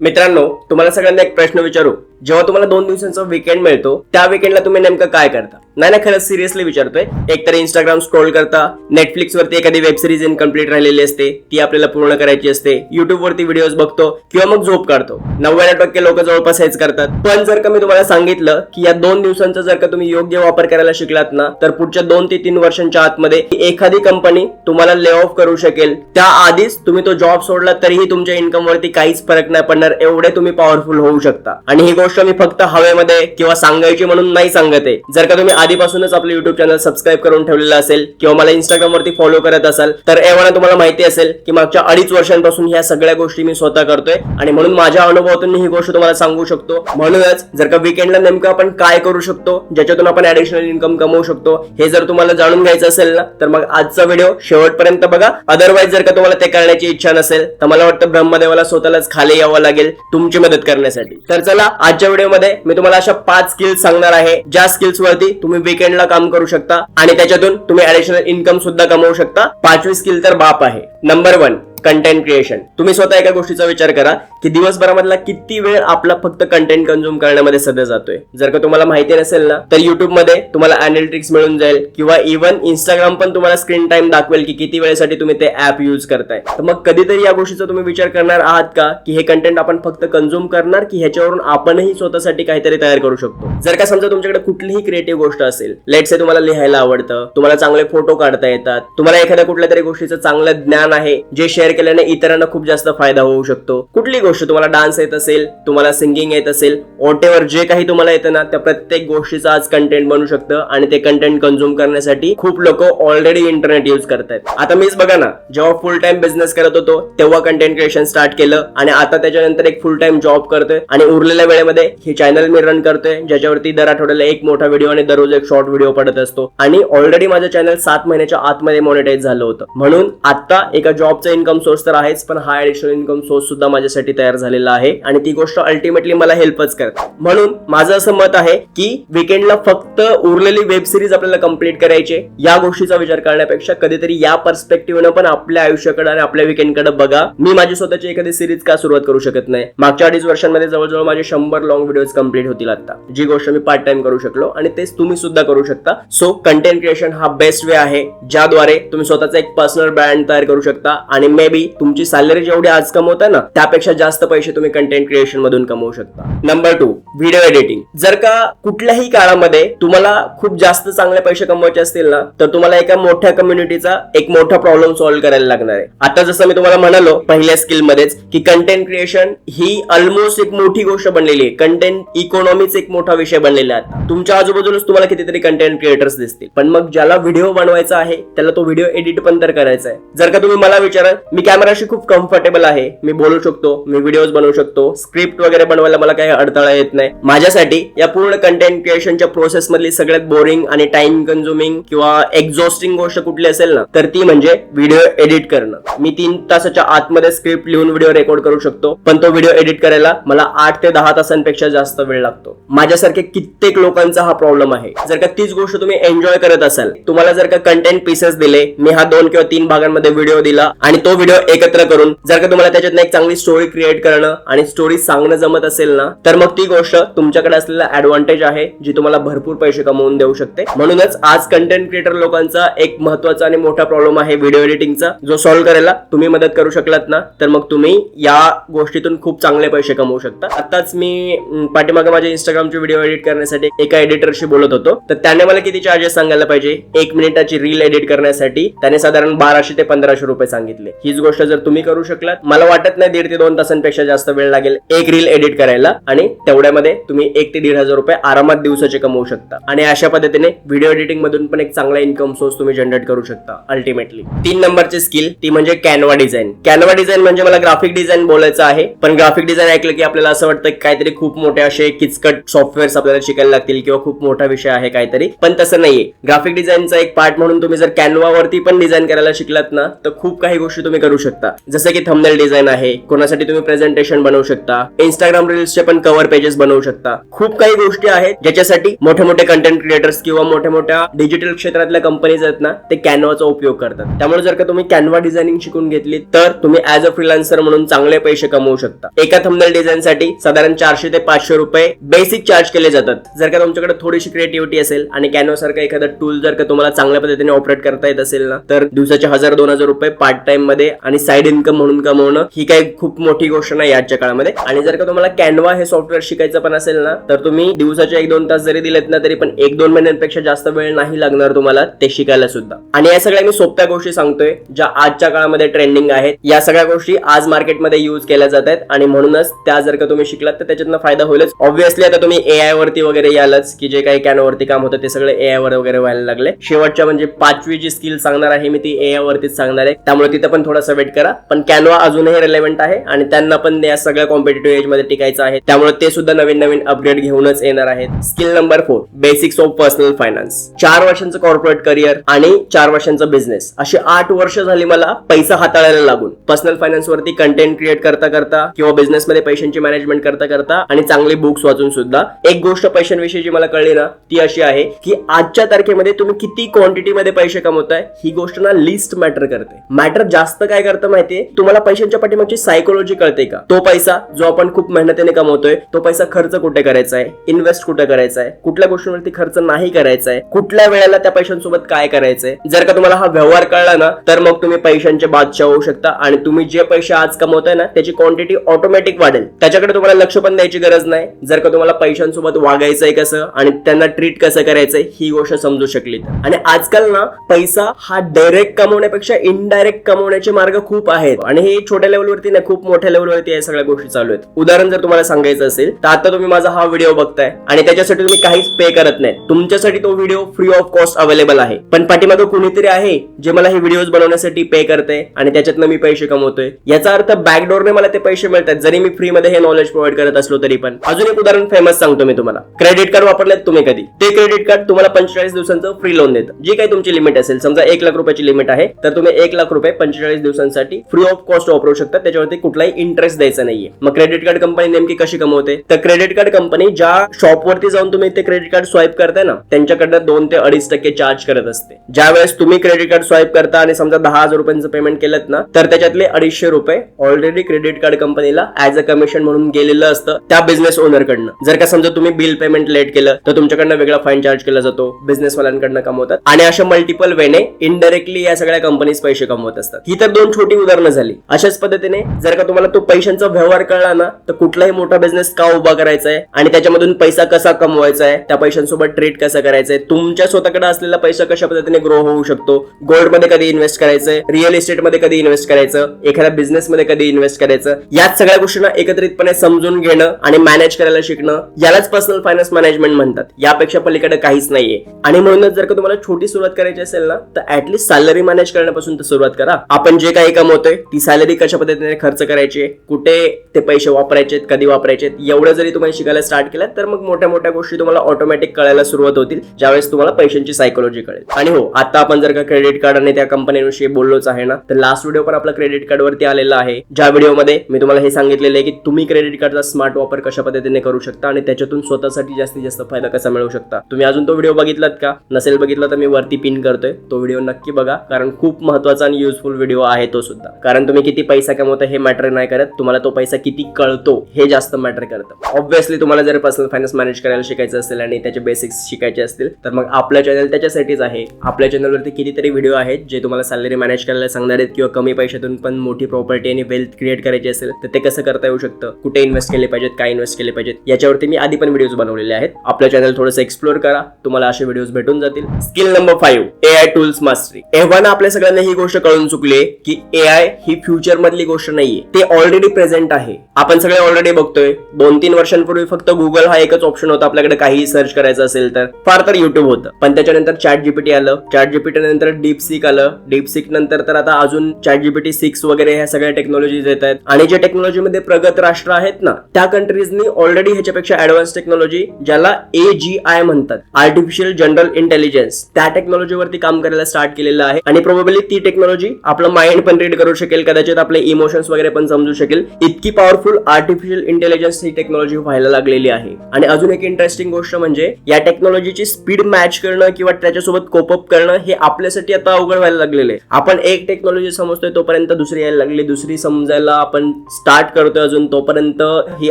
मित्रांनो तुम्हाला सगळ्यांना एक प्रश्न विचारू. जेव्हा तुम्हाला दोन दिवसांचा विकेंड मिळतो त्या विकेंडला तुम्ही नेमकं काय करता? नाही ना खरंच सिरियसली विचारतोय. एकतर इंस्टाग्राम स्क्रोल करता. नेटफ्लिक्स वरती एखादी वेब सिरीज इनकम्प्लीट राहिलेली असते ती आपल्याला पूर्ण करायची असते. युट्यूब वरती व्हिडिओज बघतो किंवा मग झोप काढतो. नव्याण्णव टक्के लोक जवळपास हेच करतात. पण जर का मी तुम्हाला सांगितलं की या दोन दिवसांचा जर का तुम्ही योग्य वापर करायला शिकलात ना तर पुढच्या दोन ते तीन वर्षांच्या आतमध्ये एखादी कंपनी तुम्हाला ले ऑफ करू शकेल. त्या आधीच तुम्ही तो जॉब सोडला तरीही तुमच्या इन्कम वरती काहीच फरक नाही पडणार एवढे तुम्ही पॉवरफुल होऊ शकता. आणि ही गोष्ट मी फक्त हवेमध्ये किंवा सांगायची म्हणून नाही सांगत आहे. जर का तुम्ही आधीपासूनच आपलं युट्यूब चॅनल सबस्क्राईब करून ठेवलेलं असेल किंवा मला इंस्टाग्रामवरती फॉलो करत असाल तर एव्हाना तुम्हाला माहिती असेल की मागच्या अडीच वर्षांपासून ह्या सगळ्या गोष्टी मी स्वतः करतोय आणि म्हणून माझ्या अनुभवातून मी ही गोष्ट तुम्हाला सांगू शकतो. म्हणूनच जर का विकेंडला नेमकं आपण काय करू शकतो ज्याच्यातून आपण ऍडिशनल इन्कम कमवू शकतो हे जर तुम्हाला जाणून घ्यायचं असेल ना तर मग आजचा व्हिडिओ शेवटपर्यंत बघा. अदरवाईज जर का तुम्हाला ते करण्याची इच्छा नसेल तर मला वाटतं ब्रह्मदेवाला स्वतःलाच खाली यावं लागेल तुमची मदत करण्यासाठी. तर चला आजच्या व्हिडिओमध्ये मी तुम्हाला अशा पाच स्किल्स सांगणार आहे. ज्या स्किल्स वरती तुम्ही विकेंडला काम करू शकता. आणि त्याच्यातून तुम्ही ऍडिशनल इन्कम सुद्धा कमवू शकता. पाचवी स्किल तर बाप आहे. नंबर वन कंटेंट क्रिएशन तुम्ही स्वतः एका गोष्टीचा विचार करा की दिवसभरामधला किती वेळ आपला फक्त कंटेंट कन्झ्युम करण्यामध्ये सध्या जातोय? जर का तुम्हाला माहिती नसेल ना तर युट्यूबमध्ये तुम्हाला अनालिटिक्स मिळून जाईल किंवा इव्हन इंस्टाग्राम पण तुम्हाला स्क्रीन टाइम दाखवेल की किती वेळेसाठी तुम्ही ते ऍप युज करताय. तर मग कधीतरी या गोष्टीचा तुम्ही विचार करणार आहात का की हे कंटेंट आपण फक्त कन्झ्युम करणार की ह्याच्यावरून आपणही स्वतःसाठी काहीतरी तयार करू शकतो? जर का समजा तुमच्याकडे कुठलीही क्रिएटिव्ह गोष्ट असेल लेट से तुम्हाला लिहायला आवडतं तुम्हाला चांगले फोटो काढता येतात तुम्हाला एखाद्या कुठल्या तरी गोष्टीचं चांगलं ज्ञान आहे जे शेअर केल्याने इतरांना खूप जास्त फायदा होऊ शकतो. कुठली गोष्ट तुम्हाला डान्स येत असेल तुम्हाला सिंगिंग येत असेल वॉटेवर जे काही तुम्हाला येतं ना त्या प्रत्येक गोष्टीचं आज कंटेंट बनू शकतं आणि ते कंटेंट कन्झ्युम करण्यासाठी खूप लोक ऑलरेडी इंटरनेट युज करतायत. आता मीच बघा ना जेव्हा फुल टाइम बिझनेस करत होतो तेव्हा कंटेंट क्रिएशन स्टार्ट केलं आणि आता त्याच्यानंतर एक फुल टाइम जॉब करतोय आणि उरलेल्या वेळेमध्ये हे चॅनल मी रन करतोय ज्याच्यावरती दर आठवड्याला एक मोठा व्हिडिओ आणि दररोज एक शॉर्ट व्हिडिओ पडत असतो. आणि ऑलरेडी माझं चॅनल सात महिन्याच्या आतमध्ये मॉनिटाईज झालं होतं. म्हणून आता एका जॉबचं इन्कम सोर्स तर आहेच पण हा ॲडिशनल इन्कम सोर्स सुद्धा माझ्यासाठी तयार झालेला आहे आणि ती गोष्ट अल्टिमेटली मला हेल्पच करते. म्हणून माझं असं मत आहे की विकेंडला फक्त उरलेली वेब सिरीज आपल्याला कंप्लीट करायची या गोष्टीचा विचार करण्यापेक्षा कधीतरी या पर्स्पेक्टिव्हनं पण आपल्या आयुष्याकडे आणि आपल्या विकेंडकडे बघा. मी माझी स्वतःची एखादी सिरीज का सुरुवात करू शकत नाही? मागच्या अडीच वर्षांमध्ये जवळजवळ माझे शंभर लॉंग व्हिडिओज कंप्लीट होतील आता. जी गोष्ट मी पार्ट टाइम करू शकलो आणि तेच तुम्ही सुद्धा करू शकता. सो कंटेंट क्रिएशन हा बेस्ट वे आहे ज्याद्वारे तुम्ही स्वतःचा एक पर्सनल ब्रँड तयार करू शकता आणि मे बी तुमची सॅलरी जेवढी आज कमवता ना त्यापेक्षा जास्त पैसे तुम्ही कंटेंट क्रिएशन मधून कमवू शकता. नंबर टू व्हिडिओ एडिटिंग जर का कुठल्याही काळामध्ये तुम्हाला खूप जास्त चांगले पैसे कमवायचे असतील ना तर तुम्हाला एका मोठ्या कम्युनिटीचा एक मोठा प्रॉब्लेम सॉल्व्ह करायला लागणार आहे. आता जसं मी तुम्हाला म्हणालो पहिल्या स्किल मध्येच की कंटेंट क्रिएशन ही ऑलमोस्ट एक मोठी गोष्ट बनलेली आहे. कंटेंट इकॉनॉमीच एक मोठा विषय बनलेला आहे तुमच्या आजूबाजूलाच तुम्हाला कितीतरी कंटेंट क्रिएटर्स दिसतील. पण मग ज्याला व्हिडिओ बनवायचा आहे त्याला तो व्हिडिओ एडिट पण तर करायचा आहे. जर का तुम्ही मला विचाराल मी कॅमेराशी खूप कम्फर्टेबल आहे. मी बोलू शकतो मी व्हिडिओज बनवू शकतो. स्क्रिप्ट वगैरे बनवायला मला काही अडथळा येत नाही. माझ्यासाठी या पूर्ण कंटेंट क्रिएशनच्या प्रोसेस मधली सगळ्यात बोरिंग आणि टाइम कन्झ्युमिंग किंवा एक्झॉस्टिंग गोष्ट कुठली असेल ना तर ती म्हणजे व्हिडिओ एडिट करणं. मी तीन तासाच्या आतमध्ये स्क्रिप्ट लिहून व्हिडिओ रेकॉर्ड करू शकतो पण तो व्हिडिओ एडिट करायला मला आठ ते दहा तासांपेक्षा जास्त वेळ लागतो. माझ्यासारखे कित्येक लोकांचा हा प्रॉब्लेम आहे. जर का तीच गोष्ट तुम्ही एन्जॉय करत असाल तुम्हाला जर का कंटेंट पीसेस दिले मी हा दोन किंवा तीन भागांमध्ये व्हिडिओ दिला आणि तो व्हिडिओ एकत्र करून जर का तुम्हाला त्याच्यात एक चांगली स्टोरी क्रिएट करणं आणि स्टोरी सांगणं जमत असेल ना तर मग ती गोष्ट तुमच्याकडे असलेला ऍडव्हान्टेज आहे जी तुम्हाला भरपूर पैसे कमवून देऊ शकते. म्हणूनच आज कंटेंट क्रिएटर लोकांचा एक महत्त्वाचा आणि मोठा प्रॉब्लेम आहे व्हिडिओ एडिटिंगचा जो सॉल्व्ह करायला तुम्ही मदत करू शकलात ना तर मग तुम्ही या गोष्टीतून खूप चांगले पैसे कमवू शकता. आताच मी पाठीमागे माझ्या इंस्टाग्रामचे व्हिडिओ एडिट करण्यासाठी एका एडिटरशी बोलत होतो. तर त्याने मला किती चार्जेस सांगायला पाहिजे? एक मिनिटाची रील एडिट करण्यासाठी त्याने साधारण बाराशे ते पंधराशे रुपये सांगितले. हीच गोष्ट जर तुम्ही करू शकलात मला वाटत नाही दीड ते दोन तासांपेक्षा जास्त वेळ लागेल एक रील एडिट करायला आणि तेवढ्यामध्ये तुम्ही एक ते दीड हजार रुपये आरामात दिवसाचे कमवू शकता. आणि अशा पद्धतीने व्हिडिओ एडिटिंग मधून पण एक चांगला इन्कम सोर्स तुम्ही जनरेट करू शकता अल्टिमेटली तीन नंबरची स्किल ती म्हणजे कॅनवा डिझाईन कॅनवा डिझाईन म्हणजे मला ग्राफिक डिझाईन बोलायचं आहे पण ग्राफिक डिझाईन ऐकलं की आपल्याला असं वाटतं की काहीतरी खूप मोठे असे किचकट सॉफ्टवेअर्स आपल्याला शिकायला लागतील किंवा खूप मोठा विषय आहे काहीतरी पण तसं नाहीये. ग्राफिक डिझाईनचा एक पार्ट म्हणून तुम्ही जर कॅनवावरती पण डिझाईन करायला शिकलात ना तर खूप काही गोष्टी तुम्ही करू शकता. जसं की थंबनेल डिझाईन आहे कोणासाठी तुम्ही प्रेझेंटेशन बनवू शकता इंस्टाग्राम रील्सचे पण कव्हर पेजेस बनवू शकता. खूप काही गोष्टी आहेत ज्याच्यासाठी मोठे मोठे कंटेंट क्रिएटर्स किंवा मोठ्या मोठ्या डिजिटल क्षेत्रातल्या कंपनीज आहेत ना ते कॅनवाचा उपयोग करतात. त्यामुळे जर का तुम्ही कॅनवा डिझायनिंग शिकून घेतली तर तुम्ही ऍज अ फ्रीलान्सर म्हणून चांगले पैसे कमवू शकता. एका थंबनेल डिझाईन साठी साधारण चारशे ते पाचशे रुपये बेसिक चार्ज केले जातात. जर का तुमच्याकडे थोडीशी क्रिएटिव्हिटी असेल आणि कॅनवा सारखं एखादं टूल जर का तुम्हाला चांगल्या पद्धतीने ऑपरेट करता येत असेल ना तर दिवसाचे हजार दोन हजार रुपये पार्ट टाइममध्ये आणि साइड इन्कम म्हणून कमवणं ही काही खूप मोठी गोष्ट नाही आजच्या काळामध्ये. आणि जर का तुम्हाला कॅनवा हे सॉफ्टवेअर शिकायचं पण असेल ना तर तुम्ही दिवसाचे एक दोन तास जरी दिलेत ना तरी पण एक दोन महिन्यांपेक्षा जास्त वेळ नाही लागणार तुम्हाला ते शिकायला सुद्धा. आणि या सगळ्या मी सोप्या गोष्टी सांगतोय ज्या आजच्या काळामध्ये ट्रेंडिंग आहेत. या सगळ्या गोष्टी आज मार्केटमध्ये युज केल्या जात आहेत. आणि म्हणूनच त्या जर का तुम्ही शिकलात तर त्याच्यातनं फायदा होईलच. ऑब्व्हियसली आता तुम्ही एआय वरती वगैरे यालच की जे काही कॅनोवरती काम होतं ते सगळे एआय वर वगैरे व्हायला लागले. शेवटच्या म्हणजे पाचवी जी स्किल सांगणार आहे मी ती एआय वरतीच सांगणार आहे. त्यामुळे तिथं पण थोडासा वेट करा. पण कॅनवा अजूनही रिलेव्हंट आहे आणि त्यांना पण या सगळ्या कॉम्पिटेटिव्ह एजमध्ये टिकायचं आहे. त्यामुळे ते सुद्धा नवीन नवीन अपग्रेड घेऊनच येणार आहेत. Skill number four basics of personal finance चार वर्षांचं कॉर्पोरेट करिअर आणि चार वर्षांचा बिझनेस अशी आठ वर्ष झाली मला पैसा हाताळायला लागून. पर्सनल फायनान्स वरती कंटेंट क्रिएट करता करता किंवा बिझनेस मध्ये पैशांची मॅनेजमेंट करता करता आणि चांगले बुक्स वाचून सुद्धा एक गोष्ट पैशांविषयी जी मला कळली ना ती अशी आहे की आजच्या तारखेमध्ये तुम्ही किती क्वांटिटी मध्ये पैसे कमवताय ही गोष्ट ना लिस्ट मॅटर करते. मॅटर जास्त काय करतं माहितीये? तुम्हाला पैशांच्या पाठीमागची सायकोलॉजी कळते का? तो पैसा जो आपण खूप मेहनतीने कमवतोय तो पैसा खर्च कुठे करायचा आहे? इन्व्हेस्ट कुठे करायचा आहे? कुठल्या गोष्टींवरती खर्च नाही करायचा आहे? कुठल्या वेळेला त्या पैशांसोबत काय करायचंय? जर का तुम्हाला हा व्यवहार कळला ना तर मग तुम्ही पैशांचे बादशाह होऊ शकता आणि तुम्ही जे पैसे आज कमवताय ना त्याची क्वांटिटी ऑटोमॅटिक वाढेल. त्याच्याकडे तुम्हाला लक्ष पण द्यायची गरज नाही. जर का तुम्हाला पैशांसोबत वागायचंय कसं आणि त्यांना ट्रीट कसं करायचंय ही गोष्ट समजू शकली आणि आजकाल ना पैसा हा डायरेक्ट कमवण्यापेक्षा इनडायरेक्ट कमवण्याचे मार्ग खूप आहेत. आणि हे छोट्या लेवलवरती नाही खूप मोठ्या लेवलवरती या सगळ्या गोष्टी चालू आहेत. उदाहरण जर तुम्हाला सांगायचं असेल तर आता तुम्ही माझा हा व्हिडिओ बघताय. आणि त्याच्यासाठी तुम्ही काहीच पे करत नाही. तुमच्यासाठी तो video free of cost available आहे. पण पाठीमागं कुणीतरी आहे जे मला हे व्हिडिओज बनवण्यासाठी पे करते आणि त्याच्यातनं मी पैसे कमवतोय. याचा अर्थ बॅकडोरने मला ते पैसे मिळतात जरी मी फ्री मध्ये हे नॉलेज प्रोव्हाइड करत असलो तरी पण. अजून एक उदाहरण फेमस सांगतो मी तुम्हाला. क्रेडिट कार्ड वापरलेत तुम्ही कधी? ते क्रेडिट कार्ड तुम्हाला पंचेचाळीस दिवसांचं फ्री लोन देतं. जी काही तुमची लिमिट असेल समजा एक लाख रुपयाची लिमिट आहे तर तुम्ही एक लाख रुपये पंचेचाळीस दिवसांसाठी फ्री ऑफ कॉस्ट वापरू शकता त्याच्यावरती कुठलाही इंटरेस्ट द्यायचा नाहीये. मग क्रेडिट कार्ड कंपनी नेमकी कशी कमवते? तर क्रेडिट कार्ड कंपनी ज्या शॉप वरती जाऊन तुम्ही ते क्रेडिट कार्ड स्वाईप करताय ना त्यांच्याकडनं दोन ते अडीच टक्के चार्ज करत असते. ज्या वेळेस तुम्ही क्रेडिट कार्ड स्वाईप करता आणि समजा दहा हजार रुपयांचं पेमेंट केलं ना तर त्याच्यातले अडीचशे रुपये ऑलरेडी क्रेडिट कार्ड कंपनीला ऍज अ कमिशन म्हणून गेलेलं असतं त्या बिझनेस ओनरकडनं जर का समजा तुम्ही बिल पेमेंट लेट केलं तर तुमच्याकडनं वेगळा फाईन चार्ज केला जातो बिझनेसवाल्यांकडनं कमवतात. आणि अशा मल्टिपल वेने इनडायरेक्टली या सगळ्या कंपनीज पैसे कमवत असतात. ही तर दोन छोटी उदाहरणं झाली. अशाच पद्धतीने जर का तुम्हाला तो पैशांचा व्यवहार कळला ना तर कुठलाही मोठा बिझनेस का उभा करायचा आहे आणि त्याच्यामधून पैसा कसा कमवायचा आहे त्या पैशांसोबत ट्रेड कसा करायचा आहे तुमच्या स्वतःकडे असलेला पैसा कशा पद्धतीने ग्रो होऊ शकतो गोल्डमध्ये कधी इन्व्हेस्ट करायचंय रिअल इस्टेटमध्ये कधी इन्व्हेस्ट करायचं एखाद्या बिझनेस मध्ये कधी इन्व्हेस्ट करायचं याच सगळ्या गोष्टींना एकत्रितपणे समजून घेणं आणि मॅनेज करायला शिकणं यालाच पर्सनल फायनान्स मॅनेजमेंट म्हणतात. यापेक्षा पलीकडे काहीच नाहीये. आणि म्हणूनच जर का तुम्हाला छोटी सुरुवात करायची असेल ना तर ऍटलीस्ट सॅलरी मॅनेज करण्यापासून सुरुवात करा. आपण जे काही कमवतोय ती सॅलरी कशा पद्धतीने खर्च करायची कुठे ते पैसे वापरायचे कधी वापरायचे एवढं जरी तुम्ही शिकायला स्टार्ट केलं तर मग मोठ्या मोठ्या गोष्टी तुम्हाला ऑटोमॅटिक कळायला सुरुवात होतील ज्यावेळेस तुम्हाला पैशांची सायकोलॉजी कळेल. आणि हो आता आपण जर का क्रेडिट कार्ड आणि त्या कंपनीविषयी बोललोच आहे ना तर लास्ट व्हिडिओ पण आपला क्रेडिट कार्ड वरती आलेला आहे. ज्या व्हिडिओमध्ये मी तुम्हाला हे सांगितलेलं आहे की तुम्ही क्रेडिट कार्डचा स्मार्ट वापर कशा पद्धतीने करू शकता आणि त्याच्यातून स्वतःसाठी जास्तीत जास्त फायदा कसा मिळवू शकता. तुम्ही अजून तो व्हिडिओ बघितलात का? नसेल बघितला तर मी वरती पिन करतोय. तो व्हिडिओ नक्की बघा कारण खूप महत्त्वाचा आणि युजफुल व्हिडिओ आहे. तो सुद्धा. कारण तुम्ही किती पैसा कमवता हे मॅटर नाही करत. तुम्हाला तो पैसा किती कळतो हे जास्त मॅटर करतं. ऑब्व्हियसली तुम्हाला जर पर्सनल फायनान्स मॅनेज करायला शिकायचं असेल आणि त्याचे बेसिक्स शिकायचे असतील तर मग आपलं चॅनल त्याच्यासाठीच आहे. आपल्या चॅनलवरती कितीतरी व्हिडिओ आहेत जे तुम्हाला सॅलरी मॅनेज करायला सांगणार आहेत किंवा कमी पैशातून पण मोठी प्रॉपर्टी आणि वेल्थ क्रिएट करायची असेल तर ते कसं करता येऊ शकतं? कुठे इन्व्हेस्ट केले पाहिजेत? काय इन्व्हेस्ट केले पाहिजेत? याच्यावरती मी आधी पण व्हिडिओज बनवलेले आहेत. आपलं चॅनल थोडंसं एक्सप्लोर करा. तुम्हाला असे व्हिडिओज भेटून जातील. Skill number five A I tools mastery एव्हाना आपल्या सगळ्यांना ही गोष्ट कळून चुकली की ए आय ही फ्युचर मधली गोष्ट नाहीये. ते ऑलरेडी प्रेझेंट आहे. आपण सगळे ऑलरेडी बघतोय. दोन तीन वर्षांपूर्वी फक्त गुगल हा एकच ऑप्शन होता. आपल्याकडे काही सर्च करायचं असेल तर. फार तर युट्यूब होतं. पण त्याच्यानंतर चॅट जीपीटी आलं. चॅट जीपीटी नंतर डीप सीक आलं. डीप सिक नंतर तर आता अजून चॅट जीपीटी सिक्स वगैरे ह्या सगळ्या टेक्नॉलॉजीज येत आहेत. आणि जे टेक्नॉलॉजीमध्ये प्रगत राष्ट्र आहेत ना त्या कंट्रीजनी ऑलरेडी ह्याच्यापेक्षा ऍडव्हान्स टेक्नॉलॉजी ज्याला ए जी आय म्हणतात. आर्टिफिशियल जनरल इंटेलिजन्स त्या टेक्नॉलॉजीवरती काम करायला स्टार्ट केलेलं आहे. आणि प्रोबेबली ती टेक्नॉलॉजी आपलं माइंड माइंड पण रीड करू शकेल कदाचित आपले इमोशन्स वगैरे पण समजू शकेल. इतकी पॉवरफुल आर्टिफिशियल इंटेलिजन्स ही टेक्नॉलॉजी व्हायला लागलेली आहे. आणि अजून एक इंटरेस्टिंग गोष्ट म्हणजे या टेक्नॉलॉजीची स्पीड मॅच करणं किंवा त्याच्यासोबत कोपअप करणं हे आपल्यासाठी आता अवघड व्हायला लागलेलं आहे. आपण एक टेक्नॉलॉजी समजतोय तोपर्यंत दुसरी यायला लागली. दुसरी समजायला आपण स्टार्ट करतोय अजून तोपर्यंत ही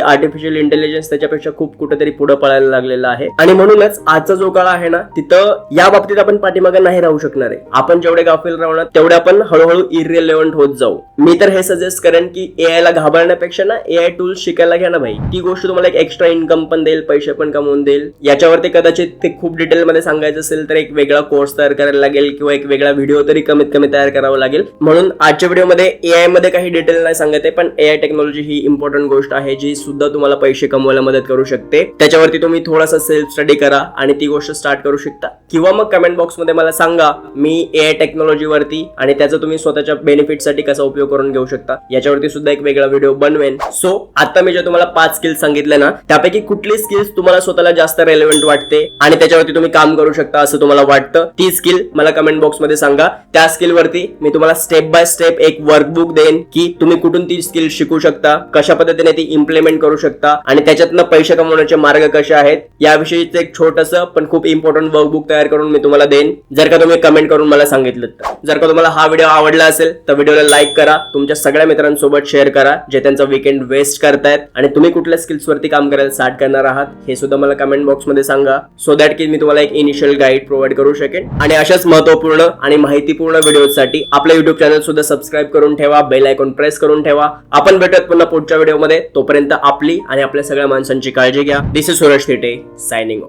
आर्टिफिशियल इंटेलिजन्स त्याच्यापेक्षा खूप कुठेतरी पुढे पळायला लागलेला आहे. आणि म्हणूनच आजचा जो काळ आहे ना तिथं या बाबतीत आपण पाठीमागे नाही राहू शकणार आहे. आपण जेवढे गाफील राहणार तेवढे आपण हळूहळू इरिलेव्हंट होत जाऊ. मी तर हे सजेस्ट करेन की एआय ला घाबरण्यापेक्षा ना एआय टूल्स शिकायला घ्या ना भाई. ती गोष्ट तुम्हाला एक एक्स्ट्रा इन्कम पण देईल पैसे पण कमवून देईल. याच्यावरती कदाचित ते खूप डिटेलमध्ये सांगायचं असेल तर एक वेगळा कोर्स तयार करायला लागेल किंवा एक वेगळा व्हिडिओ तरी कमीत कमी तयार करावा लागेल. म्हणून आजच्या व्हिडिओमध्ये एआयमध्ये काही डिटेल नाही सांगत आहे पण एआय टेक्नॉलॉजी ही इम्पॉर्टंट गोष्ट आहे जी सुद्धा तुम्हाला पैसे कमवायला मदत करू शकते. त्याच्यावरती तुम्ही थोडासा सेल्फ स्टडी करा आणि ती गोष्ट स्टार्ट करू शकता. किंवा मग कमेंट बॉक्समध्ये मला सांगा मी एआय टेक्नॉलॉजीवरती आणि त्याचा तुम्ही स्वतःच्या बेनिफिटसाठी कसा उपयोग करून घेऊ शकता याच्यावरती सुद्धा एक वेगळा व्हिडिओ बनवेन. सो आता मी जे तुम्हाला पाच स्किल्स सांगितले ना त्यापैकी कुठली स्किल्स तुम्हाला स्वतःला जास्त रेलेव्हंट वाटते आणि त्याच्यावरती तुम्ही काम करू शकता असं तुम्हाला वाटतं ती स्किल मला कमेंट बॉक्समध्ये सांगा. त्या स्किल वरती मी तुम्हाला स्टेप बाय स्टेप एक वर्कबुक देईन की तुम्ही कुठून ती स्किल शिकू शकता कशा पद्धतीने ती इम्प्लिमेंट करू शकता आणि त्याच्यातनं पैसे कमवण्याचे मार्ग कसे आहेत याविषयीचं एक छोटस पण खूप इम्पॉर्टंट वर्कबुक तयार करून मी तुम्हाला देईन. जर का तुम्ही कमेंट करून मला सांगितलं तर. जर का तुम्हाला हा व्हिडिओ आवडला असेल तर व्हिडिओला लाईक करा तुमच्या सगळ्या मित्रांसोबत शेअर करा जे त्यांचा विकेंड वेस्ट करतायत. आणि तुम्ही कुठल्या स्किल्स वरती काम करायला स्टार्ट करणार आहात हे सुद्धा मला कमेंट बॉक्समध्ये सांगा. सो दॅट की मी तुम्हाला एक इनिशियल गाईड प्रोव्हाइड करू शकेन. आणि अशाच महत्त्वपूर्ण आणि माहितीपूर्ण व्हिडिओसाठी आपलं युट्यूब चॅनल सुद्धा सबस्क्राईब करून ठेवा बेल आयकॉन प्रेस करून ठेवा. आपण भेटत पुन्हा पुढच्या व्हिडिओमध्ये तोपर्यंत आपली आणि आपल्या सगळ्या माणसांची काळजी घ्या. This is Suresh Thite signing